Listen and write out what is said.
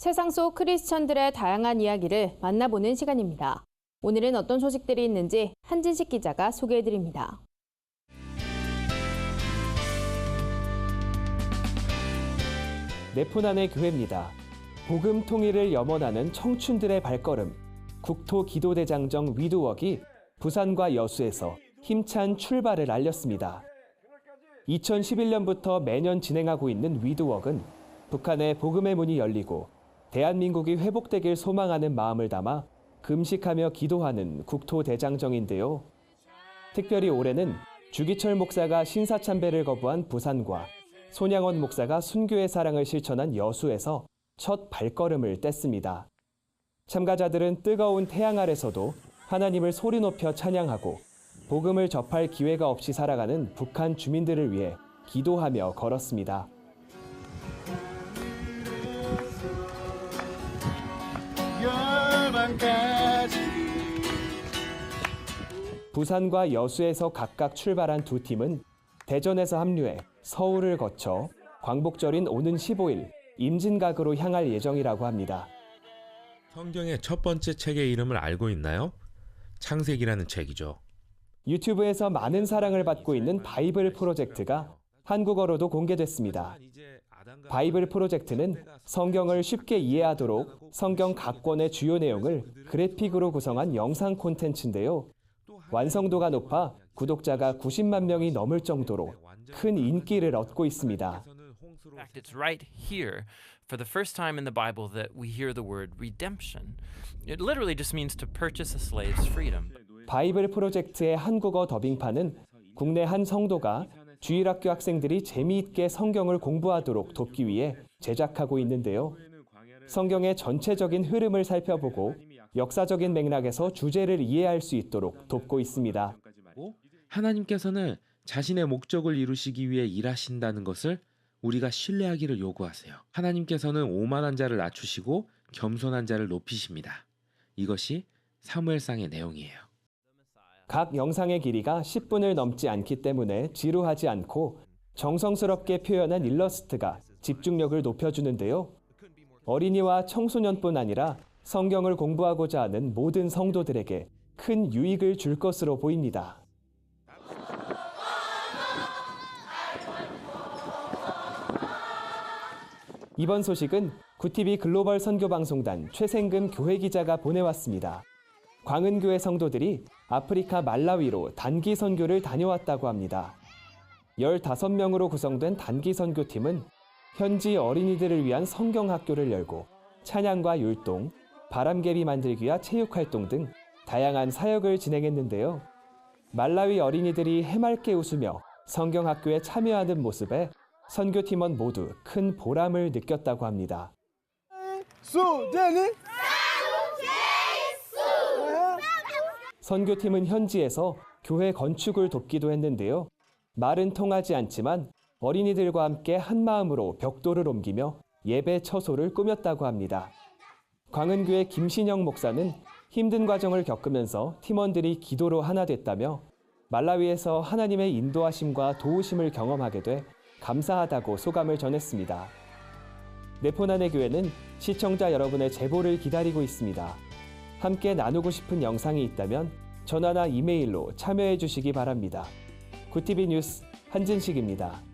세상 속 크리스천들의 다양한 이야기를 만나보는 시간입니다. 오늘은 어떤 소식들이 있는지 한진식 기자가 소개해드립니다. 네푸난의 교회입니다. 복음 통일을 염원하는 청춘들의 발걸음, 국토 기도대장정 위드웍이 부산과 여수에서 힘찬 출발을 알렸습니다. 2011년부터 매년 진행하고 있는 위드웍은 북한의 복음의 문이 열리고 대한민국이 회복되길 소망하는 마음을 담아 금식하며 기도하는 국토대장정인데요. 특별히 올해는 주기철 목사가 신사참배를 거부한 부산과 손양원 목사가 순교의 사랑을 실천한 여수에서 첫 발걸음을 뗐습니다. 참가자들은 뜨거운 태양 아래서도 하나님을 소리 높여 찬양하고 복음을 접할 기회가 없이 살아가는 북한 주민들을 위해 기도하며 걸었습니다. 부산과 여수에서 각각 출발한 두 팀은 대전에서 합류해 서울을 거쳐 광복절인 오는 15일 임진각으로 향할 예정이라고 합니다. 성경의 첫 번째 책의 이름을 알고 있나요? 창세기라는 책이죠. 유튜브에서 많은 사랑을 받고 있는 바이블 프로젝트가 한국어로도 공개됐습니다. 바이블 프로젝트는 성경을 쉽게 이해하도록 성경 각 권의 주요 내용을 그래픽으로 구성한 영상 콘텐츠인데요. 완성도가 높아 구독자가 90만 명이 넘을 정도로 큰 인기를 얻고 있습니다. In fact, it's right here, for the first time in the Bible, that we hear the word redemption. It literally just means to purchase a slave's freedom. 바이블 프로젝트의 한국어 더빙판은 국내 한 성도가 주일학교 학생들이 재미있게 성경을 공부하도록 돕기 위해 제작하고 있는데요. 성경의 전체적인 흐름을 살펴보고 역사적인 맥락에서 주제를 이해할 수 있도록 돕고 있습니다. 하나님께서는 자신의 목적을 이루시기 위해 일하신다는 것을 우리가 신뢰하기를 요구하세요. 하나님께서는 오만한 자를 낮추시고 겸손한 자를 높이십니다. 이것이 사무엘상의 내용이에요. 각 영상의 길이가 10분을 넘지 않기 때문에 지루하지 않고 정성스럽게 표현한 일러스트가 집중력을 높여주는데요. 어린이와 청소년뿐 아니라 성경을 공부하고자 하는 모든 성도들에게 큰 유익을 줄 것으로 보입니다. 이번 소식은 구티비 글로벌 선교방송단 최생금 교회 기자가 보내왔습니다. 광은교회 성도들이 아프리카 말라위로 단기 선교를 다녀왔다고 합니다. 15명으로 구성된 단기 선교팀은 현지 어린이들을 위한 성경 학교를 열고 찬양과 율동, 바람개비 만들기와 체육 활동 등 다양한 사역을 진행했는데요. 말라위 어린이들이 해맑게 웃으며 성경 학교에 참여하는 모습에 선교팀원 모두 큰 보람을 느꼈다고 합니다. 수제니 선교팀은 현지에서 교회 건축을 돕기도 했는데요. 말은 통하지 않지만 어린이들과 함께 한 마음으로 벽돌을 옮기며 예배 처소를 꾸몄다고 합니다. 광은교회 김신영 목사는 힘든 과정을 겪으면서 팀원들이 기도로 하나 됐다며 말라위에서 하나님의 인도하심과 도우심을 경험하게 돼 감사하다고 소감을 전했습니다. 네포난의 교회는 시청자 여러분의 제보를 기다리고 있습니다. 함께 나누고 싶은 영상이 있다면 전화나 이메일로 참여해 주시기 바랍니다. 구티비 뉴스 한진식입니다.